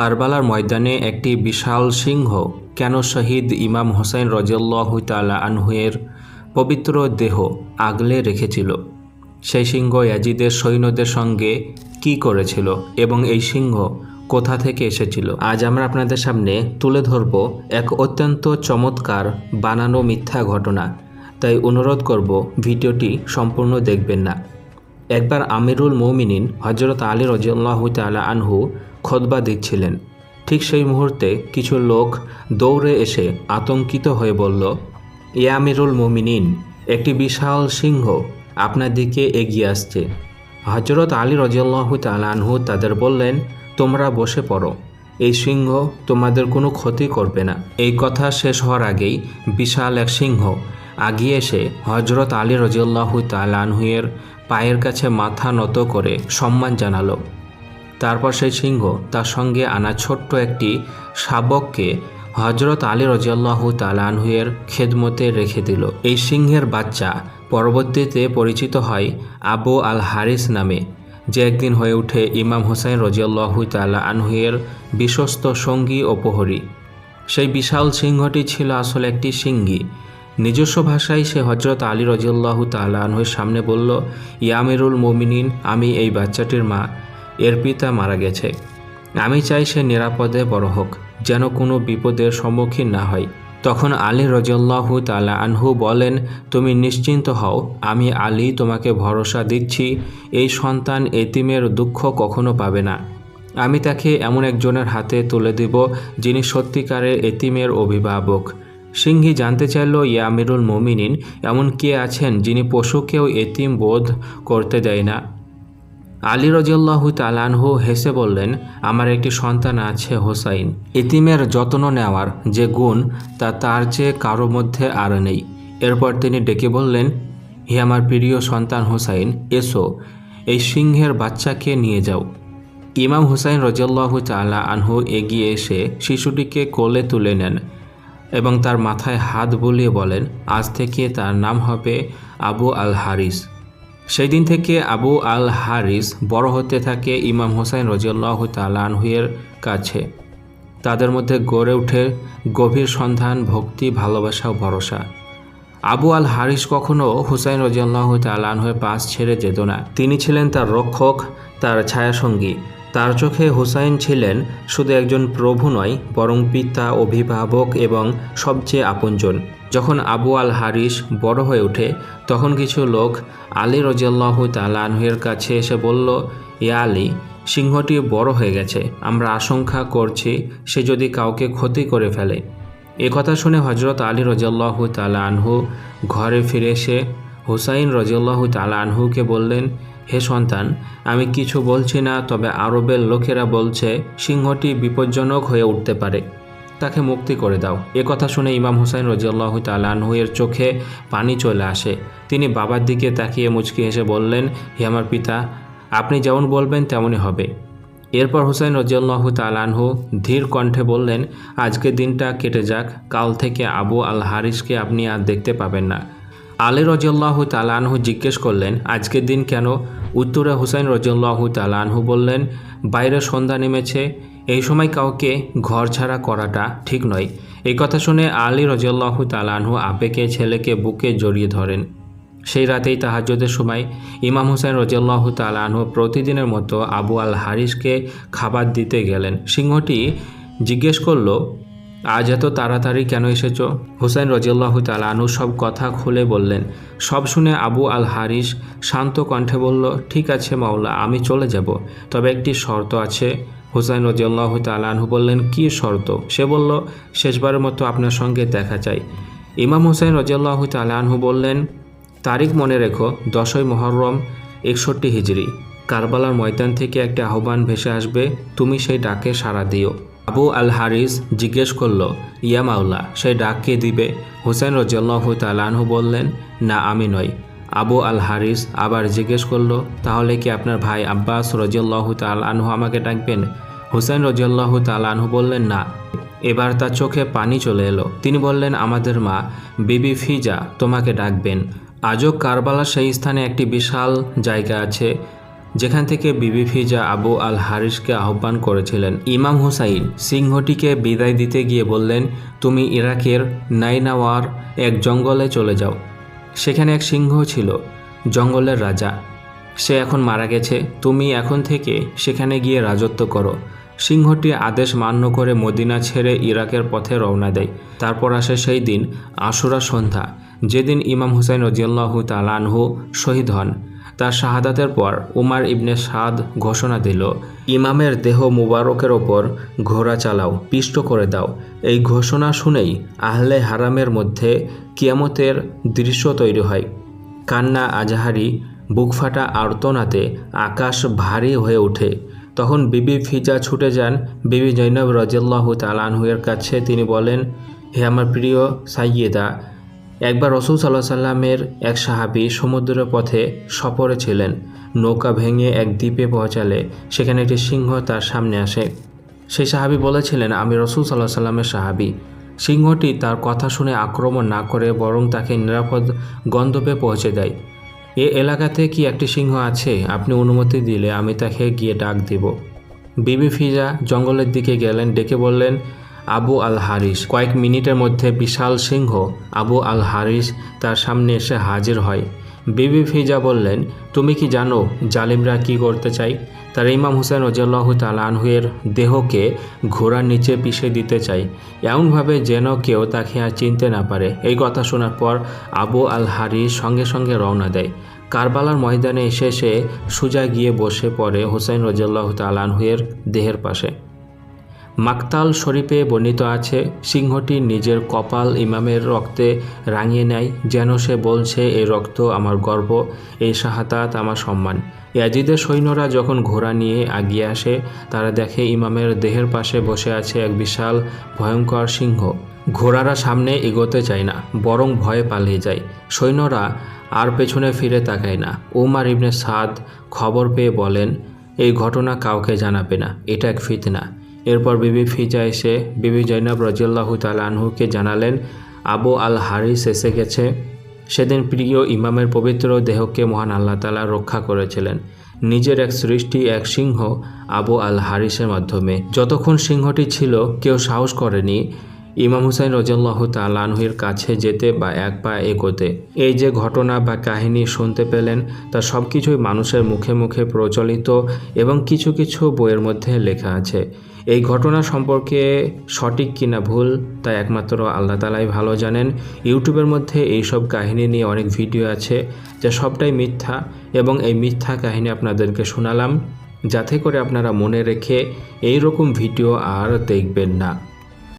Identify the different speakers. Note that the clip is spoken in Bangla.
Speaker 1: কারবালার ময়দানে একটি বিশাল সিংহ, কেন শহীদ ইমাম হোসেন রজিয়াল্লাহ তালা আনহুয়ের পবিত্র দেহ আগলে রেখেছিল? সেই সিংহ ইয়াজিদের সৈন্যদের সঙ্গে কি করেছিল এবং এই সিংহ কোথা থেকে এসেছিল? আজ আমরা আপনাদের সামনে তুলে ধরব এক অত্যন্ত চমৎকার বানানো মিথ্যা ঘটনা। তাই অনুরোধ করব ভিডিওটি সম্পূর্ণ দেখবেন না। একবার আমিরুল মৌমিনিন হজরত আলী রজিয়াল্লাহ তালা আনহু খোদবা দিচ্ছিলেন। ঠিক সেই মুহূর্তে কিছু লোক দৌড়ে এসে আতঙ্কিত হয়ে বলল, এ আমিরুল মৌমিনিন, একটি বিশাল সিংহ আপনার দিকে এগিয়ে আসছে। হজরত আলী রজিয়াল্লাহ তালা আনহু তাদের বললেন, তোমরা বসে পড়ো, এই সিংহ তোমাদের কোনো ক্ষতি করবে না। এই কথা শেষ হওয়ার আগেই বিশাল এক সিংহ আগিয়ে এসে হজরত আলী রজিউল্লাহ তালানহুয়ের পায়ের কাছে মাথা নত করে সম্মান জানালো। তারপর সেই সিংহ তার সঙ্গে আনা ছোট্ট একটি শাবককে হজরত আলী রজিয়াল্লাহু তালানহুয়ের খেদমতে রেখে দিল। এই সিংহের বাচ্চা পরবর্তীতে পরিচিত হয় আবু আল হারিস নামে, যে একদিন হয়ে ওঠে ইমাম হোসেন রজিয়াল্লাহু তালা আনহুয়ের বিশ্বস্ত সঙ্গী ও প্রহরী। সেই বিশাল সিংহটি ছিল আসলে একটি সিংহী। নিজস্ব ভাষায় সে হজরত আলী রজিউল্লাহু তালাহের সামনে বলল ইয়ামিরুল মোমিনিন, আমি এই বাচ্চাটির মা। এর পিতা মারা গেছে। আমি চাই সে নিরাপদে বড় হোক, যেন কোনো বিপদের সম্মুখীন না হয়। তখন আলী রজিউল্লাহু তালা আনহু বলেন, তুমি নিশ্চিন্ত হও, আমি আলী তোমাকে ভরসা দিচ্ছি, এই সন্তান এতিমের দুঃখ কখনো পাবে না। আমি তাকে এমন একজনের হাতে তুলে দিব, যিনি সত্যিকারের এতিমের অভিভাবক। সিংহি জানতে চাইল ইয়ামিরুল মমিনিন, এমন কে আছেন যিনি পশুকেও এতিম বোধ করতে দেয় না? আলী রজিয়াল্লাহু তালানহু হেসে বললেন, আমার একটি সন্তান আছে হোসাইন। এতিমের যত্ন নেওয়ার যে গুণ, তা তার চেয়ে কারও মধ্যে আর নেই। এরপর তিনি ডেকে বললেন, হে আমার প্রিয় সন্তান হোসাইন, এসো, এই সিংহের বাচ্চাকে নিয়ে যাও। ইমাম হুসাইন রজিয়াল্লাহু তালা আনহু এগিয়ে এসে শিশুটিকে কোলে তুলে নেন এবং তার মাথায় হাত বুলিয়ে বলেন, আজ থেকে তার নাম হবে আবু আল হারিস। সেই দিন থেকে আবু আল হারিস বড় হতে থাকে ইমাম হোসাইন রজিউল্লাহ তালানহুয়ের কাছে। তাদের মধ্যে গড়ে ওঠে গভীর সন্ধান, ভক্তি, ভালোবাসা ও ভরসা। আবু আল হারিস কখনও হুসাইন রজিয়াল্লাহ তালানহুয়ের পাশ ছেড়ে যেত না। তিনি ছিলেন তার রক্ষক, তার ছায়াসঙ্গী। তার চোখে হুসাইন ছিলেন শুধু একজন প্রভু নয়, বরং পিতা, অভিভাবক এবং সবচেয়ে আপনজন। যখন আবু আল হারিস বড় হয়ে ওঠে, তখন কিছু লোক আলী রজিয়াল্লাহ তালানহের কাছে এসে বলল, ইয়া আলী, সিংহটি বড় হয়ে গেছে, আমরা আশঙ্কা করছি সে যদি কাউকে ক্ষতি করে ফেলে। এ কথা শুনে হজরত আলী রজিয়াল্লাহ তালা আনহু ঘরে ফিরে এসে হুসাইন রজিয়াল্লাহ তালা আনহুকে বললেন হে সন্তান, আমি কিছু বলছি না, তবে আরবের লোকেরা বলছে, সিংহটি বিপজ্জনক হয়ে উঠতে পারে। তাকে মুক্তি করে দাও। এ কথা শুনে ইমাম হুসাইন রজিয়াল্লাহ তালানহুয়ের চোখে পানি চলে আসে। তিনি বাবার দিকে তাকিয়ে মুচকি হেসে বললেন, হে আমার পিতা, আপনি যেমন বলবেন তেমনই হবে। এরপর হুসাইন রজিয়াল্লাহ তালানহু ধীর কণ্ঠে বললেন আজকের দিনটা কেটে যাক, কাল থেকে আবু আল হারিসকে আপনি আর দেখতে পাবেন না। আলী রজিয়াল্লাহ তালানহু জিজ্ঞেস করলেন, আজকের দিন কেন উত্তরে হুসাইন রজিয়াল্লাহ তালানহু বললেন, বাইরে সন্ধ্যা নেমেছে, এই সময় কাউকে ঘর ছাড়া করাটা ঠিক নয়। এই কথা শুনে আলী রজিয়াল্লাহ তালানহু আবেকে ছেলেকে বুকে জড়িয়ে ধরেন। সেই রাতেই তাহাজ্যদের সময় ইমাম হুসাইন রজিয়াল্লাহ তালানহু প্রতিদিনের মতো আবু আল হারিসকে খাবার দিতে গেলেন। সিংহটি জিজ্ঞেস করল আজ এত তাড়াতাড়ি কেন এসেছ? হুসাইন রজিয়াল্লাহ তালানু সব কথা খুলে বললেন। সব শুনে আবু আল হারিস শান্ত কণ্ঠে বলল, ঠিক আছে মাওলা, আমি চলে যাব। তবে একটি শর্ত আছে। হুসাইন রজিয়াল্লাহ তালানহু বললেন, কি শর্ত? সে বলল, শেষবারের মতো আপনার সঙ্গে দেখা চাই। ইমাম হুসাইন রজিয়াল্লাহ তালানহু বললেন, তারিখ মনে রেখো, দশই মহরম একষট্টি হিজড়ি কারবালার ময়দান থেকে একটি আহ্বান ভেসে আসবে, তুমি সেই ডাকে সাড়া দিও। আবু আল হারিস জিজ্ঞেস করল, ইয়া মাওলা, সেই ডাক কে দিবে? হুসেন রজিয়াল্লাহ তালানহু বললেন, না, আমি নই। আবু আল হারিস আবার জিজ্ঞেস করল, তাহলে কি আপনার ভাই আব্বাস রজিয়াল্লাহ তালানহু আমাকে ডাকবেন? হুসেন রজিয়াল্লাহ তালানহু বললেন, না। এবার তার চোখে পানি চলে এলো। তিনি বললেন, আমাদের মা, বিবি ফিজা, তোমাকে ডাকবেন। আজও কারবালার সেই স্থানে একটি বিশাল জায়গা আছে। যেখান থেকে বিবি ফিজা আবু আল হারিসকে আহ্বান করেছিলেন। ইমাম হুসাইন সিংহটিকে বিদায় দিতে গিয়ে বললেন, তুমি ইরাকের নাইনাওয়ার এক জঙ্গলে চলে যাও। সেখানে এক সিংহ ছিল, জঙ্গলের রাজা। সে এখন মারা গেছে। তুমি এখন থেকে সেখানে গিয়ে রাজত্ব করো সিংহটি আদেশ মান্য করে মদিনা ছেড়ে ইরাকের পথে রওনা দেয়। তারপর আসে সেই দিন আশুরা সন্ধ্যা। যেদিন ইমাম হুসাইন রজিয়াল্লাহু তালানহু শহীদ হন তার শাহাদাতের পর উমার ইবনে সাদ ঘোষণা দিল, ইমামের দেহ মুবারকের ওপর ঘোড়া চালাও, পিষ্ট করে দাও। এই ঘোষণা শুনেই আহলে হারামের মধ্যে কিয়ামতের দৃশ্য তৈরি হয়। কান্না, আজাহারি বুকফাটা আর্তনাতে আকাশ ভারী হয়ে ওঠে। তখন বিবি ফিজা ছুটে যান। বিবি জৈনব রজিয়াল্লাহ তালানহুয়ের কাছে তিনি বলেন, হে আমার প্রিয় সাইয়েদা একবার রসুল সাল্লাহ সাল্লামের এক সাহাবি সমুদ্র পথে সফরে ছিলেন। নৌকা ভেঙে এক দ্বীপে পৌঁছালে সেখানে একটি সিংহ তার সামনে আসে। সেই সাহাবি বলেছিলেন, আমি রসুল সাল্লাহ সাল্লামের সাহাবি। সিংহটি তার কথা শুনে আক্রমণ না করে বরং তাকে নিরাপদ গন্তব্যে পৌঁছে দেয়। এ এলাকাতে কি একটি সিংহ আছে? আপনি অনুমতি দিলে আমি তাকে গিয়ে ডাক দেব। বিবি ফিজা জঙ্গলের দিকে গেলেন, ডেকে বললেন আবু আল হারিস কয়েক মিনিটের মধ্যে বিশাল সিংহ আবু আল হারিস তার সামনে এসে হাজির হয়। বিবি ফিজা বললেন, তুমি কি জানো জালিমরা কি করতে চাই তার ইমাম হুসেন রজাল্লাহ তালানহুয়ের দেহকে ঘোড়ার নিচে পিষে দিতে চাই এমনভাবে যেন কেউ তাকে আর চিনতে না পারে। এই কথা শোনার পর আবু আল হারিস সঙ্গে সঙ্গে রওনা দেয়। কারবালার ময়দানে এসে সে সুজা গিয়ে বসে পড়ে হুসাইন রজাল্লাহ তালানহুয়ের দেহের পাশে। মাকতাল শরীফে বর্ণিত আছে, সিংহটি নিজের কপাল ইমামের রক্তে রাঙিয়ে নেয়, যেন সে বলছে এই রক্ত আমার গর্ব এই শাহাতাত আমার সম্মান। ইয়াজিদের সৈন্যরা যখন ঘোড়া নিয়ে আগিয়ে আসে, তারা দেখে ইমামের দেহের পাশে বসে আছে এক বিশাল, ভয়ঙ্কর সিংহ। ঘোড়ারা সামনে এগোতে চায় না, বরং ভয়ে পালিয়ে যায়। সৈন্যরা আর পেছনে ফিরে তাকায় না। উমার ইবনে সাদ খবর পেয়ে বলেন, এই ঘটনা কাউকে জানাবে না, এটা এক ফিতনা। এরপর বিবি ফিজা এসে বিবি জৈনব রাজিয়াল্লাহু তালানহুকে জানালেন, আবু আল হারিস এসে গেছে। সেদিন প্রিয় ইমামের পবিত্র দেহকে মহান আল্লাহ তালা রক্ষা করেছিলেন। নিজের এক সৃষ্টি, এক সিংহ আবু আল হারিসের মাধ্যমে। যতক্ষণ সিংহটি ছিল, কেউ সাহস করেনি ইমাম হুসাইন রজাল্লাহ তালানহির কাছে যেতে বা এক পা এগোতে। এই যে ঘটনা বা কাহিনী শুনতে পেলেন, তা সব কিছুই মানুষের মুখে মুখে প্রচলিত এবং কিছু কিছু বইয়ের মধ্যে লেখা আছে। এই ঘটনা সম্পর্কে সঠিক কিনা ভুল তা একমাত্র আল্লাহ তালাই ভালো জানেন। ইউটিউবের মধ্যে এইসব কাহিনী নিয়ে অনেক ভিডিও আছে যা সবটাই মিথ্যা এবং এই মিথ্যা কাহিনী আপনাদেরকে শোনালাম। যাতে করে আপনারা মনে রেখে এই রকম ভিডিও আর দেখবেন না।